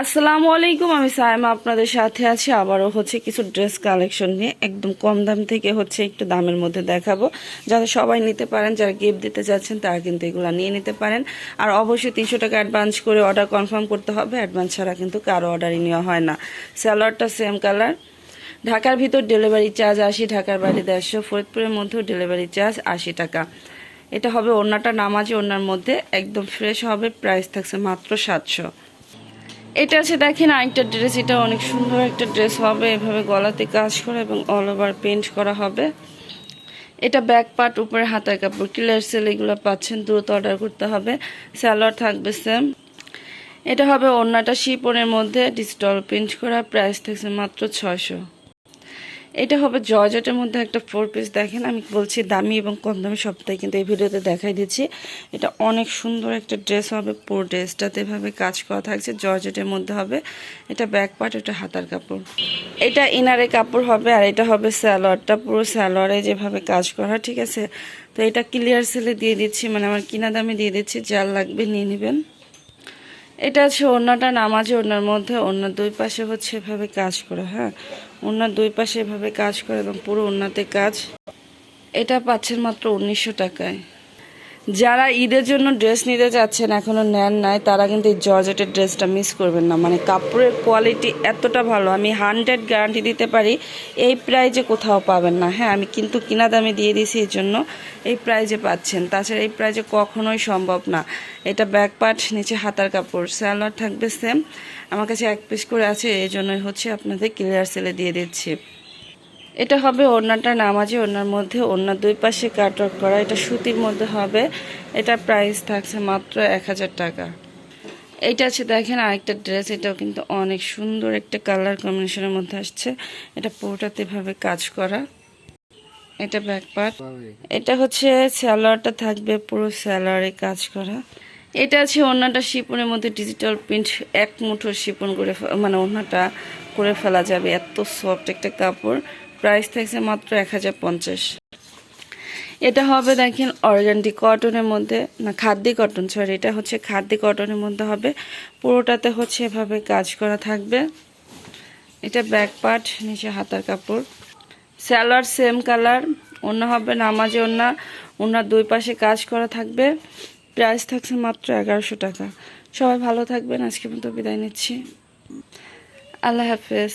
আসসালামু আলাইকুম, আমি সায়মা আপনাদের সাথে আছি। আবারও হচ্ছে কিছু ড্রেস কালেকশন নিয়ে, একদম কম দাম থেকে হচ্ছে একটু দামের মধ্যে দেখাবো। যাতে সবাই নিতে পারেন, যারা গিফট দিতে যাচ্ছেন, তারা কিন্তু এগুলো নিয়ে নিতে পারেন। আর অবশ্যই তিনশো টাকা অ্যাডভান্স করে অর্ডার কনফার্ম করতে হবে। অ্যাডভান্স ছাড়া কিন্তু কারও অর্ডারই নেওয়া হয় না। স্যালোয়ারটা সেম কালার ঢাকার ভিতর ডেলিভারি চার্জ আশি, ঢাকার বাইরে দেড়শো, ফরিদপুরের মধ্যেও ডেলিভারি চার্জ আশি টাকা। এটা হবে ওড়নাটা নামাজি ওড়নার মধ্যে, একদম ফ্রেশ হবে প্রাইস থাকছে মাত্র সাতশো। এটা আছে, দেখেন আরেকটা ড্রেস এটা অনেক সুন্দর একটা ড্রেস হবে। এভাবে গলাতে কাজ করা এবং অল ওভার পেন্ট করা হবে। এটা ব্যাক পার্ট উপরে হাতার কাপড় কিলার সেল এগুলো পাচ্ছেন, দ্রুত অর্ডার করতে হবে। স্যালোয়ার থাকবে সেম এটা হবে অন্যটা শিপনের মধ্যে ডিজিটাল প্রিন্ট করা প্রাইস থাকছে মাত্র ছয়শো। এটা হবে জর্জেটের মধ্যে একটা ফোর পিস দেখেন আমি বলছি দামি এবং কম দামি, সবটাই কিন্তু এই ভিডিওতে দেখাই দিচ্ছি। এটা অনেক সুন্দর একটা ড্রেস হবে, পুরো ড্রেসটাতে এভাবে কাজ করা থাকছে, জর্জেটের মধ্যে হবে। এটা ব্যাক পার্ট এটা হাতার কাপড়। এটা ইনারে কাপড় হবে আর এটা হবে স্যালোয়ারটা পুরো স্যালোয়ারে যেভাবে কাজ করা, ঠিক আছে? তো এটা ক্লিয়ার সেলে দিয়ে দিচ্ছি মানে আমার কিনা দামে দিয়ে দিচ্ছি, যার লাগবে নিয়ে নেবেন। এটা হচ্ছে ওড়নাটা নামাজে, ওড়নার মধ্যে, ওড়নার দুই পাশে হচ্ছে এভাবে কাজ করে হ্যাঁ? ওড়নার দুই পাশে এভাবে কাজ করে এবং পুরো ওড়নাতে কাজ। এটা পাচ্ছেন মাত্র উনিশশো টাকায়। যারা ঈদের জন্য ড্রেস নিতে যাচ্ছেন এখনও নেন নাই, তারা কিন্তু এই জর্জেটের ড্রেসটা মিস করবেন না। মানে কাপড়ের কোয়ালিটি এতটা ভালো, আমি হান্ড্রেড গ্যারান্টি দিতে পারি, এই প্রাইজে কোথাও পাবেন না। হ্যাঁ আমি কিন্তু কিনা দামে দিয়ে দিয়েছি, এই জন্য এই প্রাইজে পাচ্ছেন। তাছাড়া এই প্রাইজে কখনোই সম্ভব না। এটা ব্যাক পার্ট নিচে হাতার কাপড় স্যালোয়ার থাকবে সেম আমার কাছে এক পিস করে আছে, এই জন্যই হচ্ছে আপনাদের ক্লিয়ার সেলে দিয়ে দিচ্ছি। এটা হবে ওড়নাটা নামাজি, ওড়নার মধ্যে ওড়নার দুই পাশে কাটওয়ার্ক করা। এটা সুতির মধ্যে হবে। এটার প্রাইস থাকছে মাত্র এক হাজার টাকা। এইটা আছে দেখেন আরেকটা ড্রেস এটাও কিন্তু অনেক সুন্দর একটা কালার কম্বিনেশনের মধ্যে আসছে। এটা পুরোটাতে এভাবে কাজ করা। এটা ব্যাক পার্ট এটা হচ্ছে স্যালোয়ারটা থাকবে পুরো স্যালোয়ারে কাজ করা। এটা আছে ওড়নাটা শিপনের মধ্যে ডিজিটাল প্রিন্ট এক মুঠো শিপন করে মানে ওড়নাটা করে ফেলা যাবে। এত সফট একটা কাপড়। প্রাইস থাকছে মাত্র এক হাজার পঞ্চাশ। এটা হবে দেখেন অর্গানটি কটনের মধ্যে, না খাদ্যি কটন সরি এটা হচ্ছে খাদ্যি কটনের মধ্যে হবে। পুরোটাতে হচ্ছে এভাবে কাজ করা থাকবে। এটা ব্যাক পার্ট, নিচে হাতার কাপড়। স্যালোয়ার সেম কালার অন্য হবে নামাজে অন্য ওনার দুই পাশে কাজ করা থাকবে। প্রাইস থাকছে মাত্র এগারোশো টাকা। সবাই ভালো থাকবেন, আজকে মতো বিদায় নিচ্ছি। আল্লাহ হাফেজ।